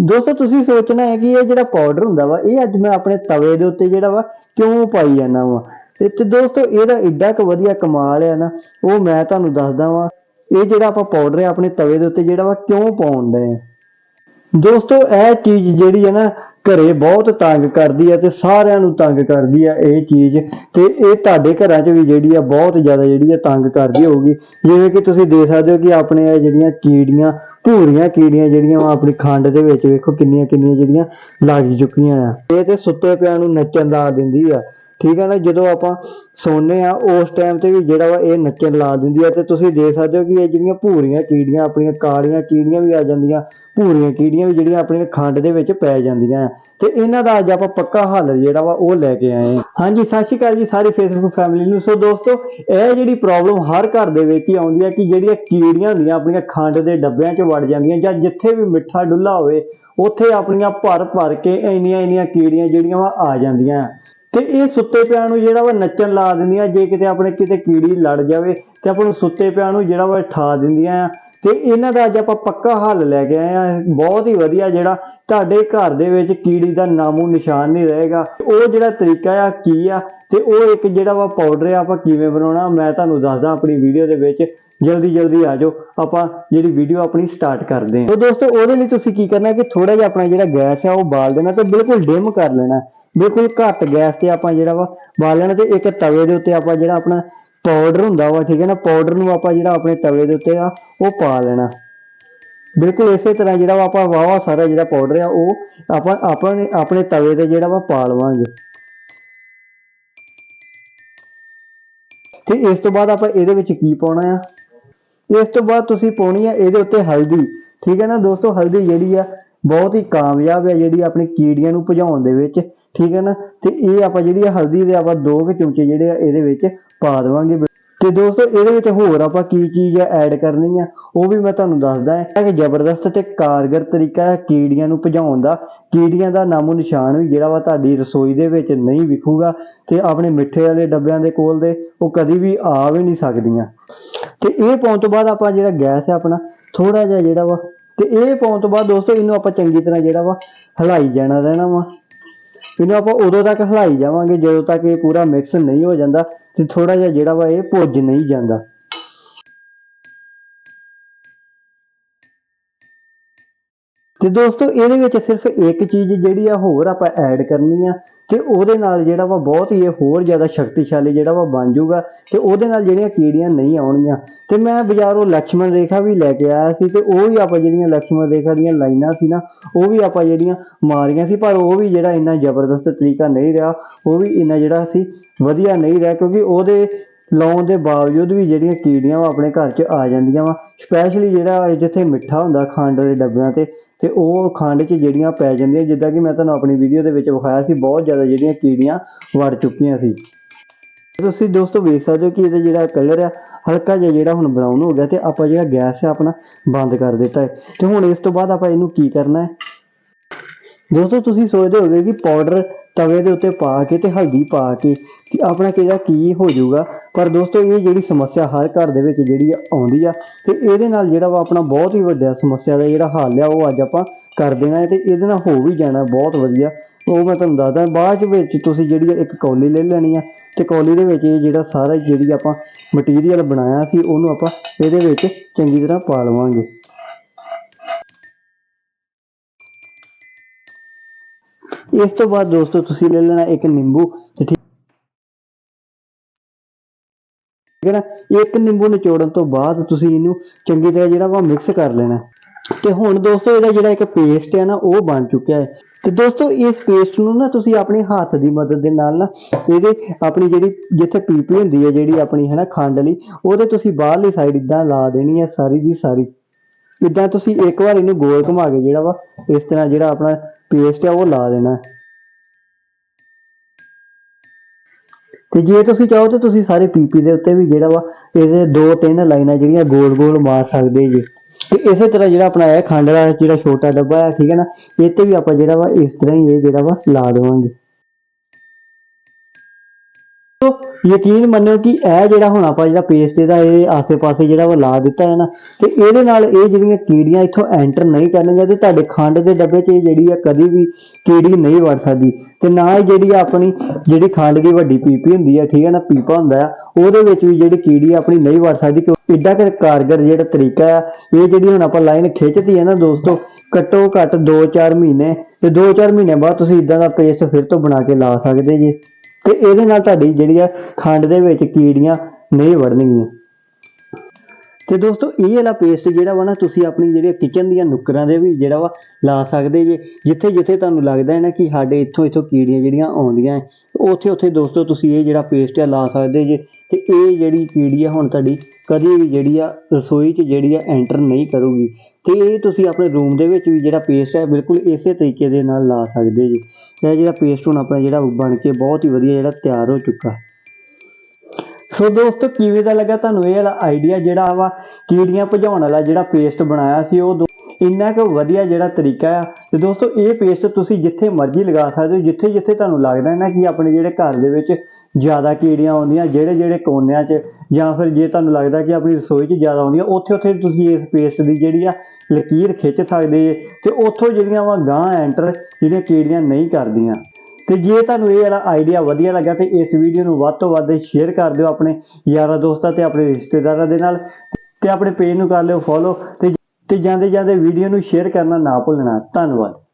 ਦੋਸਤੋ, ਤੁਸੀਂ ਸੋਚਣਾ ਹੈ ਕਿ ਇਹ ਜਿਹੜਾ ਪਾਊਡਰ ਹੁੰਦਾ ਵਾ, ਇਹ ਅੱਜ ਮੈਂ ਆਪਣੇ ਤਵੇ ਦੇ ਉੱਤੇ ਜਿਹੜਾ ਵਾ ਕਿਉਂ ਪਾਈ ਜਾਂਦਾ ਵਾ? ਤੇ ਦੋਸਤੋ, ਇਹਦਾ ਏਡਾ ਕੁ ਵਧੀਆ ਕਮਾਲ ਹੈ ਨਾ, ਉਹ ਮੈਂ ਤੁਹਾਨੂੰ ਦੱਸਦਾ ਵਾਂ, ਇਹ ਜਿਹੜਾ ਆਪਾਂ ਪਾਊਡਰ ਹੈ ਆਪਣੇ ਤਵੇ ਦੇ ਉੱਤੇ ਜਿਹੜਾ ਵਾ ਕਿਉਂ ਪਾਉਣ ਦੇ ਦੋਸਤੋ, ਇਹ ਚੀਜ਼ ਜਿਹੜੀ ਹੈ ਨਾ ਘਰੇ ਬਹੁਤ ਤੰਗ ਕਰਦੀ ਹੈ ਤੇ ਸਾਰਿਆਂ ਨੂੰ ਤੰਗ ਕਰਦੀ ਹੈ ਇਹ ਚੀਜ਼ ਤੇ ਇਹ ਤੁਹਾਡੇ ਘਰਾਂ 'ਚ ਵੀ ਜਿਹੜੀ ਆ ਬਹੁਤ ਜ਼ਿਆਦਾ ਜਿਹੜੀ ਆ ਤੰਗ ਕਰਦੀ ਹੋਊਗੀ। ਜਿਵੇਂ ਕਿ ਤੁਸੀਂ ਦੇਖ ਸਕਦੇ ਹੋ ਕਿ ਆਪਣੇ ਇਹ ਜਿਹੜੀਆਂ ਕੀੜੀਆਂ, ਭੂਰੀਆਂ ਕੀੜੀਆਂ ਜਿਹੜੀਆਂ ਵਾ ਆਪਣੀ ਖੰਡ ਦੇ ਵਿੱਚ ਵੇਖੋ ਕਿੰਨੀਆਂ ਕਿੰਨੀਆਂ ਜਿਹੜੀਆਂ ਲੱਗ ਚੁੱਕੀਆਂ ਆ। ਇਹ ਤੇ ਸੁੱਤੇ ਪਿਆਂ ਨੂੰ ਨੱਚਣ ਲਾ ਦਿੰਦੀ ਆ। ਠੀਕ ਹੈ ਨਾ, ਜਦੋਂ ਆਪਾਂ ਸੌਂਦੇ ਆ ਉਸ ਟਾਈਮ ਤੇ ਵੀ ਜਿਹੜਾ ਵਾ ਇਹ ਨੱਚਣ ਲਾ ਦਿੰਦੀ ਹੈ ਤੇ ਤੁਸੀਂ ਦੇਖ ਸਕਦੇ ਹੋ ਕਿ ਇਹ ਜਿਹੜੀਆਂ ਭੂਰੀਆਂ ਕੀੜੀਆਂ, ਆਪਣੀਆਂ ਕਾਲੀਆਂ ਕੀੜੀਆਂ ਵੀ ਆ ਜਾਂਦੀਆਂ, ਭੂਰੀਆਂ ਕੀੜੀਆਂ ਵੀ ਜਿਹੜੀਆਂ ਆਪਣੀਆਂ ਖੰਡ ਦੇ ਵਿੱਚ ਪੈ ਜਾਂਦੀਆਂ। ਤੇ ਇਹਨਾਂ ਦਾ ਅੱਜ ਆਪਾਂ ਪੱਕਾ ਹੱਲ ਜਿਹੜਾ ਵਾ ਉਹ ਲੈ ਕੇ ਆਏ ਹਾਂ। ਹਾਂਜੀ, ਸਤਿ ਸ਼੍ਰੀ ਅਕਾਲ ਜੀ, ਸਾਰੀ ਫੇਸਬੁੱਕ ਫੈਮਿਲੀ ਨੂੰ। ਸੋ ਦੋਸਤੋ, ਇਹ ਜਿਹੜੀ ਪ੍ਰੋਬਲਮ ਹਰ ਘਰ ਦੇ ਵਿੱਚ ਹੀ ਆਉਂਦੀ ਹੈ ਕਿ ਜਿਹੜੀਆਂ ਕੀੜੀਆਂ ਹੁੰਦੀਆਂ, ਆਪਣੀਆਂ ਖੰਡ ਦੇ ਡੱਬਿਆਂ 'ਚ ਵੜ ਜਾਂਦੀਆਂ ਜਾਂ ਜਿੱਥੇ ਵੀ ਮਿੱਠਾ ਡੁੱਲਾ ਹੋਵੇ, ਉੱਥੇ ਆਪਣੀਆਂ ਭਰ ਭਰ ਕੇ ਇੰਨੀਆਂ ਇੰਨੀਆਂ ਕੀੜੀਆਂ ਜਿਹੜੀਆਂ ਵਾ ਆ ਜਾਂਦੀਆਂ। ਤੇ ਇਹ ਸੁੱਤੇ ਪਿਆਂ ਨੂੰ ਜਿਹੜਾ ਵਾ ਨੱਚਣ ਲਾ ਦਿੰਦੀਆਂ, ਜੇ ਕਿਤੇ ਆਪਣੇ ਕਿਤੇ ਕੀੜੀ ਲੜ ਜਾਵੇ ਤੇ ਆਪਾਂ ਨੂੰ ਸੁੱਤੇ ਪਿਆਂ ਨੂੰ ਜਿਹੜਾ ਵਾ ਠਾ ਦਿੰਦੀਆਂ ਆ। ਤੇ ਇਹਨਾਂ ਦਾ ਅੱਜ ਆਪਾਂ ਪੱਕਾ ਹੱਲ ਲੈ ਕੇ ਆਏ ਆ। ਬਹੁਤ ਹੀ ਵਧੀਆ ਜਿਹੜਾ ਤੁਹਾਡੇ ਘਰ ਦੇ ਵਿੱਚ ਕੀੜੀ ਦਾ ਨਾਮੋ ਨਿਸ਼ਾਨ ਨਹੀਂ ਰਹੇਗਾ। ਉਹ ਜਿਹੜਾ ਤਰੀਕਾ ਆ, ਕੀ ਆ, ਤੇ ਉਹ ਇੱਕ ਜਿਹੜਾ ਵਾ ਪਾਊਡਰ ਆ, ਆਪਾਂ ਕਿਵੇਂ ਬਣਾਉਣਾ, ਮੈਂ ਤੁਹਾਨੂੰ ਦੱਸਦਾ ਆਪਣੀ ਵੀਡੀਓ ਦੇ ਵਿੱਚ। ਜਲਦੀ ਜਲਦੀ ਆ ਜਾਓ। ਆਪਾਂ ਜਿਹੜੀ ਵੀਡੀਓ ਆਪਣੀ ਸਟਾਰਟ ਕਰਦੇ ਹਾਂ ਤਾਂ ਦੋਸਤੋ, ਉਹਦੇ ਲਈ ਤੁਸੀਂ ਕੀ ਕਰਨਾ ਕਿ ਥੋੜਾ ਜਿਹਾ ਆਪਣਾ ਜਿਹੜਾ ਗੈਸ ਆ, ਉਹ ਬਾਲ ਦੇਣਾ ਤੇ ਬਿਲਕੁਲ ਡਿਮ ਕਰ ਲੈਣਾ। ਬਿਲਕੁਲ ਘੱਟ ਗੈਸ ਤੇ ਆਪਾਂ ਜਿਹੜਾ ਵਾ ਬਾਲ ਲੈਣਾ ਤੇ ਇੱਕ ਤਵੇ ਦੇ ਉੱਤੇ ਆਪਾਂ ਜਿਹੜਾ ਆਪਣਾ ਪਾਊਡਰ ਹੁੰਦਾ ਵਾ, ਠੀਕ ਹੈ ਨਾ? ਪਾਊਡਰ ਨੂੰ ਆਪਾਂ ਜਿਹੜਾ ਆਪਣੇ ਤਵੇ ਦੇ ਉੱਤੇ ਆ, ਉਹ ਪਾ ਲੈਣਾ। ਬਿਲਕੁਲ ਇਸੇ ਤਰ੍ਹਾਂ ਜਿਹੜਾ ਵਾ ਆਪਾਂ ਵਾਵਾ ਸਾਰਾ ਜਿਹੜਾ ਪਾਊਡਰ ਆ, ਉਹ ਆਪਾਂ ਆਪਣੇ ਆਪਣੇ ਤਵੇ ਤੇ ਜਿਹੜਾ ਵਾ ਪਾ ਲਵਾਂਗੇ। ਤੇ ਇਸ ਤੋਂ ਬਾਅਦ ਆਪਾਂ ਇਹਦੇ ਵਿੱਚ ਕੀ ਪਾਉਣਾ ਆ? ਇਸ ਤੋਂ ਬਾਅਦ ਤੁਸੀਂ ਪਾਉਣੀ ਆ ਇਹਦੇ ਉੱਤੇ ਹਲਦੀ, ਠੀਕ ਹੈ ਨਾ? ਦੋਸਤੋ, ਹਲਦੀ ਜਿਹੜੀ ਆ, ਬਹੁਤ ਹੀ ਕਾਮਯਾਬ ਹੈ ਜਿਹੜੀ ਆਪਣੇ ਕੀੜੀਆਂ ਨੂੰ ਭਜਾਉਣ ਦੇ ਵਿੱਚ। ਠੀਕ ਹੈ ਨਾ? ਤੇ ਇਹ ਆਪਾਂ ਜਿਹੜੀ ਆ ਹਲਦੀ ਦੇ ਆਪਾਂ ਦੋ ਕੁ ਚਮਚੇ ਜਿਹੜੇ ਆ ਇਹਦੇ ਵਿੱਚ ਪਾ ਦੇਵਾਂਗੇ। ਤੇ ਦੋਸਤੋ, ਇਹਦੇ ਵਿੱਚ ਹੋਰ ਆਪਾਂ ਕੀ ਚੀਜ਼ ਆ ਐਡ ਕਰਨੀ ਆ, ਉਹ ਵੀ ਮੈਂ ਤੁਹਾਨੂੰ ਦੱਸਦਾ ਹਾਂ। ਕਿ ਜ਼ਬਰਦਸਤ ਤੇ ਕਾਰਗਰ ਤਰੀਕਾ ਹੈ ਕੀੜੀਆਂ ਨੂੰ ਭਜਾਉਣ ਦਾ। ਕੀੜੀਆਂ ਦਾ ਨਾਮੋ ਨਿਸ਼ਾਨ ਵੀ ਜਿਹੜਾ ਵਾ ਤੁਹਾਡੀ ਰਸੋਈ ਦੇ ਵਿੱਚ ਨਹੀਂ ਵਿਖੂਗਾ ਤੇ ਆਪਣੇ ਮਿੱਠੇ ਵਾਲੇ ਡੱਬਿਆਂ ਦੇ ਕੋਲ ਦੇ ਉਹ ਕਦੀ ਵੀ ਆ ਵੀ ਨਹੀਂ ਸਕਦੀਆਂ। ਤੇ ਇਹ ਪਾਉਣ ਤੋਂ ਬਾਅਦ ਆਪਾਂ ਜਿਹੜਾ ਗੈਸ ਹੈ ਆਪਣਾ ਥੋੜਾ ਜਿਹਾ ਜਿਹੜਾ ਵਾ, ਤੇ ਇਹ ਪਾਉਣ ਤੋਂ ਬਾਅਦ ਦੋਸਤੋ, ਇਹਨੂੰ ਆਪਾਂ ਚੰਗੀ ਤਰ੍ਹਾਂ ਜਿਹੜਾ ਵਾ ਹਿਲਾਈ ਜਾਣਾ ਰਹਿਣਾ ਵਾ। ਇਹਨੂੰ ਆਪਾਂ ਉਦੋਂ ਤੱਕ ਹਿਲਾਈ ਜਾਵਾਂਗੇ ਜਦੋਂ ਤੱਕ ਇਹ ਪੂਰਾ ਮਿਕਸ ਨਹੀਂ ਹੋ ਜਾਂਦਾ ਤੇ ਥੋੜਾ ਜਿਹਾ ਜਿਹੜਾ ਵਾ ਇਹ ਭੁੱਜ ਨਹੀਂ ਜਾਂਦਾ ਤੇ ਦੋਸਤੋ ਇਹਦੇ ਵਿੱਚ ਸਿਰਫ ਇੱਕ ਚੀਜ਼ ਜਿਹੜੀ ਆ ਹੋਰ ਆਪਾਂ ਐਡ ਕਰਨੀ ਆ ਤੇ ਉਹਦੇ ਨਾਲ ਜਿਹੜਾ ਵਾ ਬਹੁਤ ਹੀ ਇਹ ਹੋਰ ਜ਼ਿਆਦਾ ਸ਼ਕਤੀਸ਼ਾਲੀ ਜਿਹੜਾ ਵਾ ਬਣ ਜਾਊਗਾ ਤੇ ਉਹਦੇ ਨਾਲ ਜਿਹੜੀਆਂ ਕੀੜੀਆਂ ਨਹੀਂ ਆਉਣਗੀਆਂ। ਤੇ ਮੈਂ ਬਾਜ਼ਾਰੋਂ ਲక్ష్మణ ਰੇਖਾ ਵੀ ਲੈ ਕੇ ਆਇਆ ਸੀ ਤੇ ਉਹ ਵੀ ਆਪਾਂ ਜਿਹੜੀਆਂ ਲక్ష్మణ ਰੇਖਾ ਦੀਆਂ ਲਾਈਨਾਂ ਸੀ ਨਾ, ਉਹ ਵੀ ਆਪਾਂ ਜਿਹੜੀਆਂ ਮਾਰੀਆਂ ਸੀ, ਪਰ ਉਹ ਵੀ ਜਿਹੜਾ ਇੰਨਾ ਜ਼ਬਰਦਸਤ ਤਰੀਕਾ ਨਹੀਂ ਰਿਹਾ, ਉਹ ਵੀ ਇੰਨਾ ਜਿਹੜਾ ਸੀ ਵਧੀਆ ਨਹੀਂ ਰਿਹਾ ਕਿਉਂਕਿ ਉਹਦੇ ਲਾਉਣ ਦੇ ਬਾਵਜੂਦ ਵੀ ਜਿਹੜੀਆਂ ਕੀੜੀਆਂ ਵਾ ਆਪਣੇ ਘਰ 'ਚ ਆ ਜਾਂਦੀਆਂ ਵਾ। ਸਪੈਸ਼ਲੀ ਜਿਹੜਾ ਜਿੱਥੇ ਮਿੱਠਾ ਹੁੰਦਾ ਖੰਡ ਦੇ ਡੱਬਿਆਂ ਤੇ ਤੇ ਉਹ ਖੰਡ 'ਚ ਜਿਹੜੀਆਂ ਪੈ ਜਾਂਦੀਆਂ, ਜਿੱਦਾਂ ਕਿ ਮੈਂ ਤੁਹਾਨੂੰ ਆਪਣੀ ਵੀਡੀਓ ਦੇ ਵਿੱਚ ਵਿਖਾਇਆ ਸੀ, ਬਹੁਤ ਜ਼ਿਆਦਾ ਜਿਹੜੀਆਂ ਕੀੜੀਆਂ ਵੜ ਚੁੱਕੀਆਂ ਸੀ। ਤੁਸੀਂ ਦੋਸਤੋ ਵੇਖ ਸਕਦੇ ਹੋ ਕਿ ਇਹਦਾ ਜਿਹੜਾ ਕਲਰ ਆ, ਹਲਕਾ ਜਿਹਾ ਜਿਹੜਾ ਹੁਣ ਬਰਾਊਨ ਹੋ ਗਿਆ ਤੇ ਆਪਾਂ ਜਿਹੜਾ ਗੈਸ ਹੈ ਆਪਣਾ ਬੰਦ ਕਰ ਦਿੱਤਾ ਹੈ। ਤੇ ਹੁਣ ਇਸ ਤੋਂ ਬਾਅਦ ਆਪਾਂ ਇਹਨੂੰ ਕੀ ਕਰਨਾ ਹੈ? ਦੋਸਤੋ, ਤੁਸੀਂ ਸੋਚਦੇ ਹੋਗੇ ਕਿ ਪਾਊਡਰ ਤਵੇ ਦੇ ਉੱਤੇ ਪਾ ਕੇ ਤੇ ਹਲਦੀ ਪਾ ਕੇ ਕਿ ਆਪਣਾ ਕਿਹਦਾ ਕੀ ਹੋ ਜਾਊਗਾ। ਪਰ ਦੋਸਤੋ, ਇਹ ਜਿਹੜੀ ਸਮੱਸਿਆ ਹਰ ਘਰ ਦੇ ਵਿੱਚ ਜਿਹੜੀ ਆਉਂਦੀ ਆ ਤੇ ਇਹਦੇ ਨਾਲ ਜਿਹੜਾ ਵਾ ਆਪਣਾ ਬਹੁਤ ਹੀ ਵੱਡਾ ਸਮੱਸਿਆ ਦਾ ਜਿਹੜਾ ਹੱਲ ਆ, ਉਹ ਅੱਜ ਆਪਾਂ ਕਰ ਦੇਣਾ ਹੈ ਤੇ ਇਹਦੇ ਨਾਲ ਹੋ ਵੀ ਜਾਣਾ ਬਹੁਤ ਵਧੀਆ। ਉਹ ਮੈਂ ਤੁਹਾਨੂੰ ਦੱਸਦਾ, ਬਾਅਦ ਵਿੱਚ ਤੁਸੀਂ ਜਿਹੜੀ ਇੱਕ ਕੌਲੀ ਲੈ ਲੈਣੀ ਆ ਤੇ ਕੌਲੀ ਦੇ ਵਿੱਚ ਇਹ ਜਿਹੜਾ ਸਾਰਾ ਜਿਹੜੀ ਆਪਾਂ ਮਟੀਰੀਅਲ ਬਣਾਇਆ ਸੀ, ਉਹਨੂੰ ਆਪਾਂ ਇਹਦੇ ਵਿੱਚ ਚੰਗੀ ਤਰ੍ਹਾਂ ਪਾ ਲਵਾਂਗੇ। ਇਸ ਤੋਂ ਬਾਅਦ ਦੋਸਤੋ ਤੁਸੀਂ ਲੈ ਲੈਣਾ ਇੱਕ ਨਿੰਬੂ ਤੇ ਠੀਕ ਹੈ ਨਾ? ਇੱਕ ਨਿੰਬੂ ਨਿਚੋੜਨ ਤੋਂ ਬਾਅਦ ਤੁਸੀਂ ਇਹਨੂੰ ਚੰਗੀ ਤਰ੍ਹਾਂ ਜਿਹੜਾ ਵਾ ਮਿਕਸ ਕਰ ਲੈਣਾ। ਤੇ ਹੁਣ ਦੋਸਤੋ ਇਹਦਾ ਜਿਹੜਾ ਇੱਕ ਪੇਸਟ ਹੈ ਨਾ, ਉਹ ਬਣ ਚੁੱਕਿਆ ਹੈ। ਤੇ ਦੋਸਤੋ ਇਸ ਪੇਸਟ ਨੂੰ ਨਾ ਤੁਸੀਂ ਆਪਣੇ ਹੱਥ ਦੀ ਮਦਦ ਦੇ ਨਾਲ ਨਾ ਇਹਦੇ ਆਪਣੀ ਜਿਹੜੀ ਜਿੱਥੇ ਪੀਪੀ ਹੁੰਦੀ ਹੈ, ਜਿਹੜੀ ਆਪਣੀ ਹੈ ਨਾ ਖੰਡ ਲਈ ਉਹਦੇ ਤੁਸੀਂ ਬਾਹਰਲੀ ਸਾਈਡ ਇਦਾਂ ਲਾ ਦੇਣੀ ਹੈ ਸਾਰੀ ਦੀ ਸਾਰੀ। ਇਦਾਂ ਤੁਸੀਂ ਇੱਕ ਵਾਰ ਇਹਨੂੰ ਗੋਲ ਘੁਮਾ ਕੇ ਜਿਹੜਾ ਵਾ, ਇਸ ਤਰ੍ਹਾਂ ਜਿਹੜਾ ਆਪਣਾ ਪੇਸਟ ਹੈ ਉਹ ਲਾ ਦੇਣਾ ਹੈ। ਤੇ ਜੇ ਤੁਸੀਂ ਚਾਹੋ ਤੇ ਤੁਸੀਂ ਸਾਰੇ ਪੀਪੀ ਦੇ ਉੱਤੇ ਵੀ ਜਿਹੜਾ ਵਾ, ਇਹਦੇ ਦੋ ਤਿੰਨ ਲਾਈਨਾਂ ਜਿਹੜੀਆਂ ਗੋਲ ਗੋਲ ਮਾਰ ਸਕਦੇ ਜੀ ਤੇ ਇਸੇ ਤਰ੍ਹਾਂ ਜਿਹੜਾ ਆਪਣਾ ਇਹ ਖੰਡ ਦਾ ਜਿਹੜਾ ਛੋਟਾ ਡੱਬਾ ਹੈ, ਠੀਕ ਹੈ ਨਾ, ਇਹ ਤੇ ਵੀ ਆਪਾਂ ਜਿਹੜਾ ਵਾ ਇਸ ਤਰ੍ਹਾਂ ਹੀ ਇਹ ਜਿਹੜਾ ਵਾ ਲਾ ਦੇਵਾਂਗੇ ਯਕੀਨ ਮੰਨਿਓ ਕਿ ਇਹ ਜਿਹੜਾ ਹੁਣ ਆਪਾਂ ਜਿਹੜਾ ਪੇਸਟ ਇਹਦਾ ਇਹ ਆਸੇ-ਪਾਸੇ ਜਿਹੜਾ ਉਹ ਲਾ ਦਿੱਤਾ ਹੈ ਨਾ, ਤੇ ਇਹਦੇ ਨਾਲ ਇਹ ਜਿਹੜੀਆਂ ਕੀੜੀਆਂ ਇੱਥੋਂ ਐਂਟਰ ਨਹੀਂ ਕਰਨਗੀਆਂ ਤੇ ਤੁਹਾਡੇ ਖੰਡ ਦੇ ਡੱਬੇ 'ਚ ਜਿਹੜੀ ਆ ਕਦੀ ਵੀ ਕੀੜੀ ਨਹੀਂ ਵੜ ਸਕਦੀ। ਤੇ ਨਾ ਜਿਹੜੀ ਆਪਣੀ ਜਿਹੜੀ ਖੰਡ ਦੀ ਵੱਡੀ ਪੀਪੀ ਹੁੰਦੀ ਆ, ਠੀਕ ਹੈ ਨਾ, ਪੀਪਾ ਹੁੰਦਾ ਆ, ਉਹਦੇ ਵਿੱਚ ਵੀ ਜਿਹੜੀ ਕੀੜੀ ਆਪਣੀ ਨਹੀਂ ਵੜ ਸਕਦੀ। ਕਿ ਇੱਡਾ ਕਿ ਕਾਰਗਰ ਜਿਹੜਾ ਤਰੀਕਾ ਆ, ਇਹ ਜਿਹੜੀ ਹੁਣ ਆਪਾਂ ਲਾਈਨ ਖਿੱਚਦੀ ਹੈ ਨਾ ਦੋਸਤੋ, ਘੱਟੋ ਘੱਟ 2-4 ਮਹੀਨੇ, ਤੇ 2-4 ਮਹੀਨੇ ਬਾਅਦ ਤੁਸੀਂ ਇਦਾਂ ਦਾ ਪੇਸਟ ਫਿਰ ਤੋਂ ਬਣਾ ਕੇ ਲਾ ਸਕਦੇ ਜੇ। ਤੇ ਇਹਦੇ ਨਾਲ ਤੁਹਾਡੀ ਜਿਹੜੀ ਆ ਖੰਡ ਦੇ ਵਿੱਚ ਕੀੜੀਆਂ ਨਹੀਂ ਵੜਨਗੀਆਂ ਤੇ ਦੋਸਤੋ ਇਹ ਵਾਲਾ ਪੇਸਟ ਜਿਹੜਾ ਵਾ ਨਾ ਤੁਸੀਂ ਆਪਣੀ ਜਿਹੜੇ ਕਿਚਨ ਦੀਆਂ ਨੁੱਕਰਾਂ ਦੇ ਵੀ ਜਿਹੜਾ ਵਾ ਲਾ ਸਕਦੇ ਜੇ। ਜਿੱਥੇ ਜਿੱਥੇ ਤੁਹਾਨੂੰ ਲੱਗਦਾ ਹੈ ਨਾ ਕਿ ਸਾਡੇ ਇੱਥੋਂ ਇੱਥੋਂ ਕੀੜੀਆਂ ਜਿਹੜੀਆਂ ਆਉਂਦੀਆਂ ਹੈ, ਉੱਥੇ ਉੱਥੇ ਦੋਸਤੋ ਤੁਸੀਂ ਇਹ ਜਿਹੜਾ ਪੇਸਟ ਆ ਲਾ ਸਕਦੇ ਜੇ। ਤੇ ਇਹ ਜਿਹੜੀ ਕੀੜੀ ਆ ਹੁਣ ਤੁਹਾਡੀ, ਕਦੀ ਵੀ ਜਿਹੜੀ ਆ ਰਸੋਈ 'ਚ ਜਿਹੜੀ ਆ ਐਂਟਰ ਨਹੀਂ ਕਰੂਗੀ। ਤੇ ਇਹ ਤੁਸੀਂ ਆਪਣੇ ਰੂਮ ਦੇ ਵਿੱਚ ਵੀ ਜਿਹੜਾ ਪੇਸਟ ਹੈ ਬਿਲਕੁਲ ਇਸੇ ਤਰੀਕੇ ਦੇ ਨਾਲ ਲਾ ਸਕਦੇ ਜੀ। ਇਹ ਜਿਹੜਾ ਪੇਸਟ ਹੁਣ ਆਪਣਾ ਜਿਹੜਾ ਬਣ ਕੇ ਬਹੁਤ ਹੀ ਵਧੀਆ ਜਿਹੜਾ ਤਿਆਰ ਹੋ ਚੁੱਕਾ। ਸੋ ਦੋਸਤੋ, ਕਿਵੇਂ ਦਾ ਲੱਗਾ ਤੁਹਾਨੂੰ ਇਹ ਵਾਲਾ ਆਈਡੀਆ ਜਿਹੜਾ ਵਾ? ਕੀੜੀਆਂ ਭਜਾਉਣ ਵਾਲਾ ਜਿਹੜਾ ਪੇਸਟ ਬਣਾਇਆ ਸੀ ਉਹ ਦੋ- ਇੰਨਾ ਕੁ ਵਧੀਆ ਜਿਹੜਾ ਤਰੀਕਾ ਆ। ਤੇ ਦੋਸਤੋ, ਇਹ ਪੇਸਟ ਤੁਸੀਂ ਜਿੱਥੇ ਮਰਜ਼ੀ ਲਗਾ ਸਕਦੇ ਹੋ ਜਿੱਥੇ ਜਿੱਥੇ ਤੁਹਾਨੂੰ ਲੱਗਦਾ ਹੈ ਨਾ ਕਿ ਆਪਣੇ ਜਿਹੜੇ ਘਰ ਦੇ ਵਿੱਚ ਜ਼ਿਆਦਾ ਕੀੜੀਆਂ ਆਉਂਦੀਆਂ ਜਿਹੜੇ ਜਿਹੜੇ ਕੋਨਿਆਂ 'ਚ, ਜਾਂ ਫਿਰ ਜੇ ਤੁਹਾਨੂੰ ਲੱਗਦਾ ਕਿ ਆਪਣੀ ਰਸੋਈ 'ਚ ਜ਼ਿਆਦਾ ਆਉਂਦੀਆਂ, ਉੱਥੇ ਉੱਥੇ ਤੁਸੀਂ ਇਸ ਪੇਸਟ ਦੀ ਜਿਹੜੀ ਆ ਲਕੀਰ ਖਿੱਚ ਸਕਦੇ ਜੇ ਤੇ ਉੱਥੋਂ ਜਿਹੜੀਆਂ ਵਾ ਗਾਂ ਐਂਟਰ ਜਿਹੜੀਆਂ ਕੀੜੀਆਂ ਨਹੀਂ ਕਰਦੀਆਂ। ਤੇ ਜੇ ਤੁਹਾਨੂੰ ਇਹ ਵਾਲਾ ਆਈਡੀਆ ਵਧੀਆ ਲੱਗਾ ਤੇ ਇਸ ਵੀਡੀਓ ਨੂੰ ਵੱਧ ਤੋਂ ਵੱਧ ਸ਼ੇਅਰ ਕਰ ਦਿਓ ਆਪਣੇ ਯਾਰਾਂ ਦੋਸਤਾਂ ਤੇ ਆਪਣੇ ਰਿਸ਼ਤੇਦਾਰਾਂ ਦੇ ਨਾਲ ਤੇ ਆਪਣੇ ਪੇਜ ਨੂੰ ਕਰ ਲਿਓ ਫੋਲੋ ਤੇ ਜਾਂਦੇ ਜਾਂਦੇ ਵੀਡੀਓ ਨੂੰ ਸ਼ੇਅਰ ਕਰਨਾ ਨਾ ਭੁੱਲਣਾ। ਧੰਨਵਾਦ।